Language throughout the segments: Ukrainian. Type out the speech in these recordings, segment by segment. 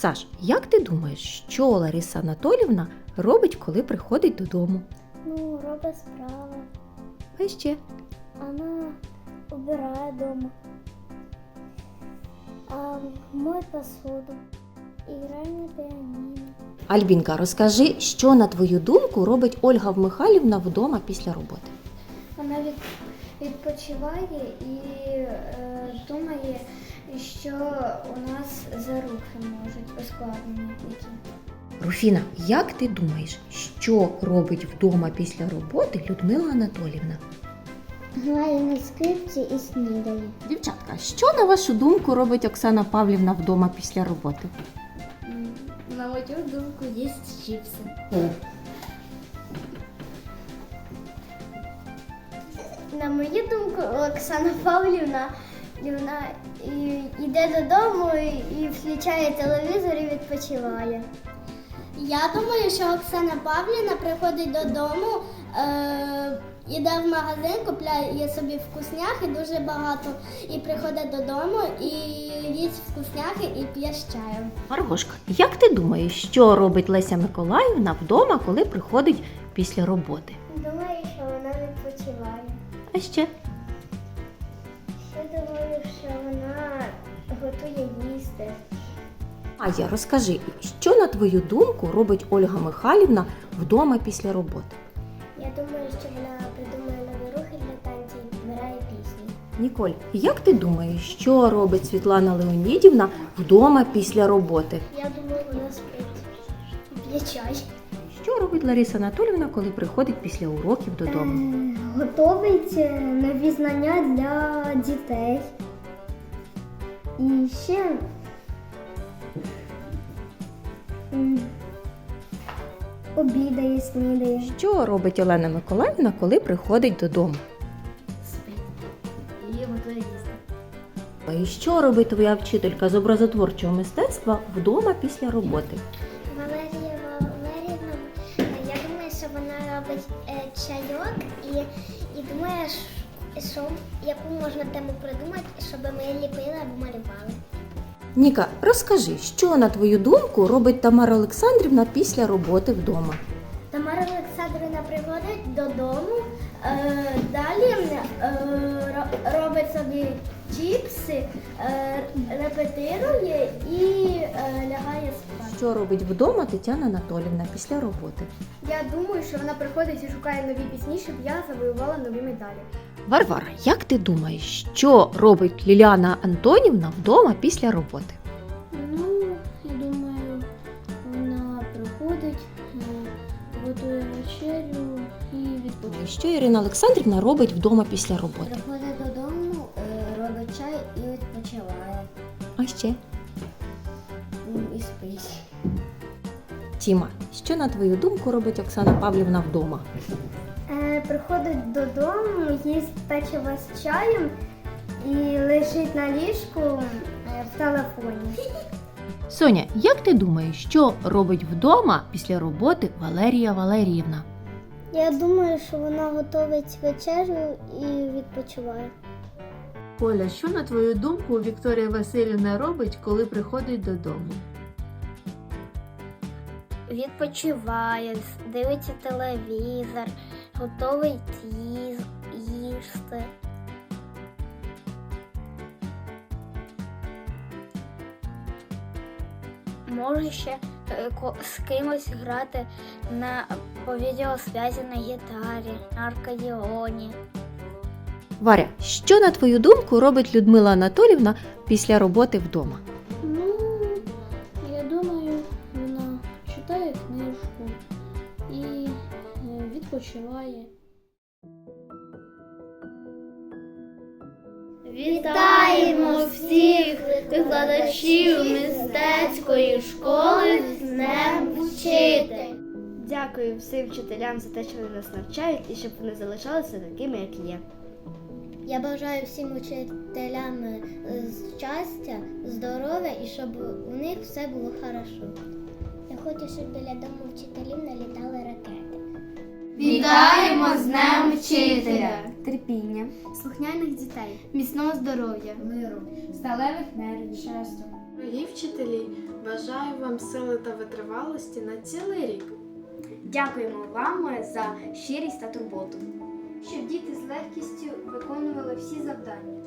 Саш, як ти думаєш, що Лариса Анатолівна робить, коли приходить додому? Ну, робить справи. А ще Вона убирає вдома. А, мой посуду. І грає на піаніно. Альбінка, розкажи, що на твою думку робить Ольга Михайлівна вдома після роботи? Вона від, відпочиває і е, думає, що у нас зарухи можуть ускладнення які. Руфіна, як ти думаєш, що робить вдома після роботи Людмила Анатолівна? Грає на скрипці і снідає. Дівчатка, що на вашу думку робить Оксана Павлівна вдома після роботи? На мою думку, їсть чіпси. На мою думку, Оксана Павлівна вона і- йде додому і включає телевізор і відпочиває. Я думаю, що Оксана Павлівна приходить додому, е, йде в магазин, купляє собі вкусняхи дуже багато, і приходить додому і їсть вкусняхи і п'є з чаєм. Маргошка, як ти думаєш, що робить Леся Миколаївна вдома, коли приходить після роботи? Думаю, що вона відпочиває. А ще що вона готує їсти. Ая, розкажи, що на твою думку робить Ольга Михайлівна вдома після роботи? Я думаю, що вона придумує нові рухи для танців, збирає пісні. Ніколь, як ти думаєш, що робить Світлана Леонідівна вдома після роботи? Я думаю, вона спить. П'є чай. Що робить Лариса Анатолівна, коли приходить після уроків додому? Готовить е, нові знання для дітей. І ще обідає, снідає. Що робить Олена Миколаївна, коли приходить додому? Спить. І готує їсти. І що робить твоя вчителька з образотворчого мистецтва вдома після роботи? Валерія Валеріївна, я думаю, що вона робить е, чайок і, і думає, ш- що, яку можна тему придумати, щоб ми ліпили або малювали. Ніка, розкажи, що на твою думку робить Тамара Олександрівна після роботи вдома? Тамара Олександрівна приходить додому, е, далі е, робить собі чіпси, е, репетирує і лягає спати. Що робить вдома Тетяна Анатолівна після роботи? Я думаю, що вона приходить і шукає нові пісні, щоб я завоювала нові медалі. Варвара, як ти думаєш, що робить Ліліана Антонівна вдома після роботи? Ну, я думаю, вона приходить, е, готує вечерю і відпочиває. Що Ірина Олександрівна робить вдома після роботи? Приходить додому, е, робить чай і відпочиває. А ще І спить. Тіма, що на твою думку робить Оксана Павлівна вдома? Е, приходить додому, їсть печиво з чаєм і лежить на ліжку е, в телефоні. Соня, як ти думаєш, що робить вдома після роботи Валерія Валеріївна? Я думаю, що вона готовить вечерю і відпочиває. Оля, що на твою думку Вікторія Васильівна робить, коли приходить додому? Відпочиває, дивиться телевізор, готовить їз- їсти. Може ще е, з кимось грати на по відеосвязі на гітарі, на аркадіоні. Варя, що на твою думку робить Людмила Анатолівна після роботи вдома? Відпочиває. Вітаємо всіх викладачів мистецької школи з Днем Вчитель. Дякую всім вчителям за те, що вони нас навчають і щоб вони залишалися такими, як є. Я бажаю всім учителям е, щастя, здоров'я і щоб у них все було хорошо. Я хочу, щоб біля дому вчителів налітали ракети. Вітаємо з Днем Вчителя. Терпіння, слухняних дітей, міцного здоров'я, миру, сталевих нервів, щастя. Дорогі вчителі, бажаю вам сили та витривалості на цілий рік. Дякуємо вам за щирість та турботу. Щоб діти з легкістю виконували всі завдання.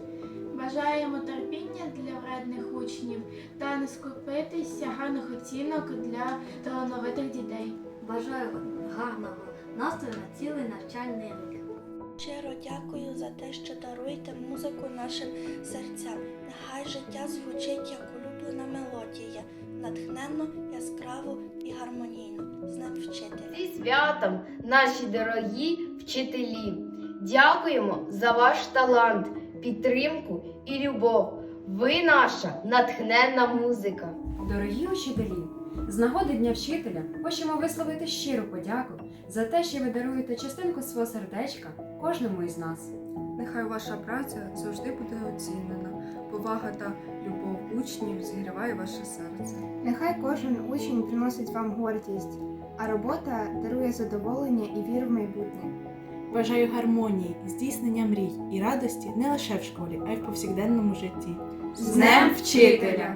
Бажаємо терпіння для вредних учнів та не скупитися гарних оцінок для талановитих дітей. Бажаю вам гарного настрою на цілий навчальний рік. Щиро дякую за те, що даруєте музику нашим серцям. Нехай життя звучить як улюблена мелодія, натхненно, яскраво і гармонійно. З ним вчителя. Зі святом, наші дорогі вчителі! Дякуємо за ваш талант, підтримку і любов. Ви наша натхненна музика. Дорогі учителі, з нагоди Дня вчителя хочемо висловити щиру подяку за те, що ви даруєте частинку свого сердечка кожному із нас. Нехай ваша праця завжди буде оцінена. Повага та любов учнів зігріває ваше серце. Нехай кожен учень приносить вам гордість, а робота дарує задоволення і віру в майбутнє. Бажаю гармонії, здійснення мрій і радості не лише в школі, а й в повсякденному житті. З Днем вчителя!